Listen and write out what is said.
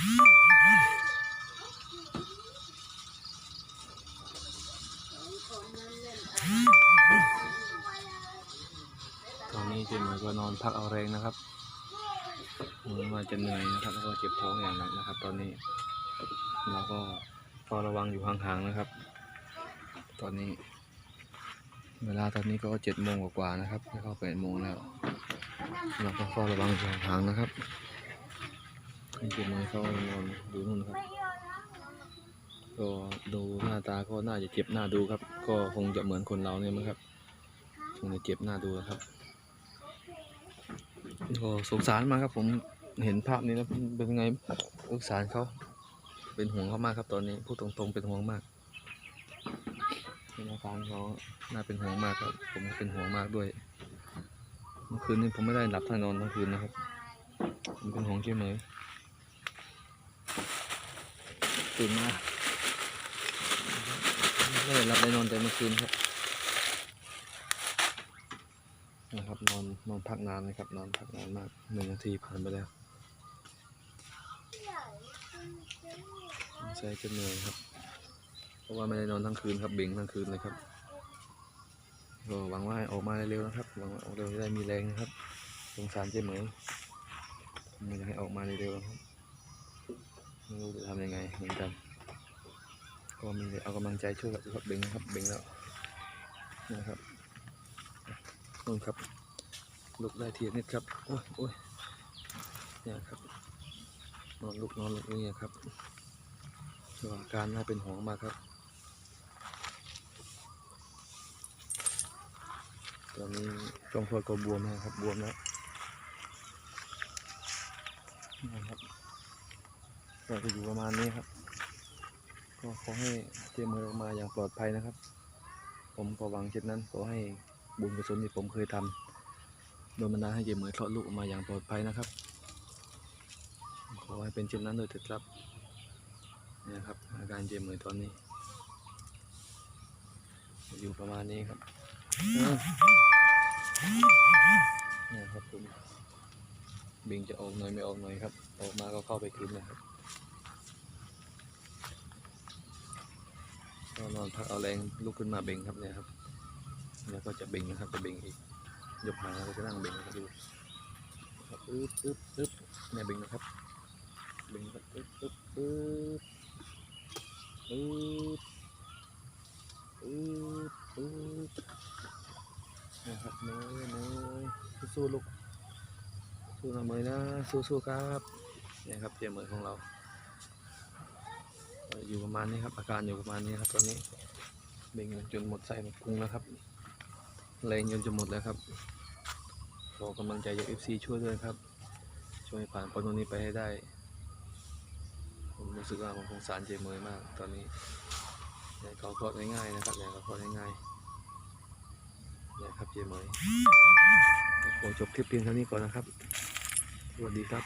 ตอนนี้เจมส์ก็นอนพักเอาแรงนะครับเหมือนว่าจะเหนื่อยนะครับ แล้วก็เจ็บท้องอย่างหนักนะครับ ตอนนี้เราก็เฝ้าระวังอยู่ห่างๆนะครับ ตอนนี้ เวลาตอนนี้ก็เจ็ดโมงกว่าๆนะครับเข้าแปดโมงแล้วเราก็เฝ้าระวังอยู่ห่างๆนะครับ ให้เจมส์เขานอนดูนู่นนะครับ ก็ดูหน้าตาก็น่าจะเจ็บหน้าดูครับ ก็คงจะเหมือนคนเราเนี่ยมั้งครับคงจะเจ็บหน้าดูนะครับก็สงสารมากครับ ผมเห็นภาพนี้แล้วเป็นไงสงสารเขาเป็นห่วงเขามากครับตอนนี้พูดตรงๆเป็นห่วงมากเป็นอาการเขาน่าเป็นห่วงมากครับ ผมเป็นห่วงมากด้วยเมื่อคืนนี้ผมไม่ได้หลับทั้งนอนทั้งคืนนะครับ ผมเป็นห่วงเจ้เหมย ตื่นมาไม่ได้หลับได้นอนแต่เมื่อคืนครับนะครับนอนนอนพักนานนะครับ นอนพักนานมากหนึ่งนาทีผ่านไปแล้วใช่จะเหนื่อยครับ เพราะว่าไม่ได้นอนทั้งคืนครับเบ่งทั้งคืนเลยครับก็หวังว่าออกมาเร็วๆนะครับหวังว่าออกเร็วจะได้มีแรงนะครับสงสารเจ๊เหมยผมอยากให้ออกมาเร็วๆครับ รู้จะทำยังไงเหมือนกัน ก็มีเอากำลังใจช่วยกับครับเบ่งนะครับเบ่งแล้วนะครับนู่นครับลุกได้ทีละนิดครับโอ้ยโอ้ยเนี่ยครับนอนลุกนอนลุกนี่ครับก็อาการน่าเป็นห่วงมากครับ ตอนนี้ช่องคลอดก็บวมนะครับบวมแล้วนะครับ ก็จะอยู่ประมาณนี้ครับ ก็ขอให้เจมส์ออกมาอย่างปลอดภัยนะครับ ผมก็หวังเช่นนั้นขอให้บุญกุศลที่ผมเคยทำโดนบันดาลให้เจมส์คลอดลูกออกมาอย่างปลอดภัยนะครับ ขอให้เป็นเช่นนั้นโดยเถิดครับนี่นะครับ อาการเจมส์ตอนนี้ อยู่ประมาณนี้ครับนี่ครับผมบิงจะออกหน่อยไม่ออกหน่อยครับ ออกมาก็เข้าไปคืนนะครับก็นอนพักเอาแรงลุกขึ้นมาเบ่งครับเนี่ยครับ แล้วก็จะเบ่งนะครับจะเบ่งอีก ยกหางแล้วก็จะนั่งเบ่งนะครับดูครับปึ๊บปึ๊บปึ๊บเนี่ยเบ่งนะครับ เบ่งครับปึ๊บปึ๊บปึ๊บปึ๊บปึ๊บปึ๊บนะครับเนยเนยสู้ๆลูกสู้นะเมยนะสู้ๆครับ นี่ครับเตียมมือของเรา อยู่ประมาณนี้ครับ อาการอยู่ประมาณนี้ครับตอนนี้เบ่งจนหมดไส้หมดพุงแล้วครับแรงจนจะหมดแล้วครับขอกำลังใจจากเอฟซีช่วยด้วยครับ ช่วยผ่านปนนี้ไปให้ได้ ผมรู้สึกว่าผมสงสารเจมเมยมาก ตอนนี้อยากเขาคลอดง่ายๆนะครับอยากเขาคลอดง่ายๆนี่ครับเจมเมยขอจบคลิปเพียงเท่านี้ก่อนนะครับ สวัสดีครับ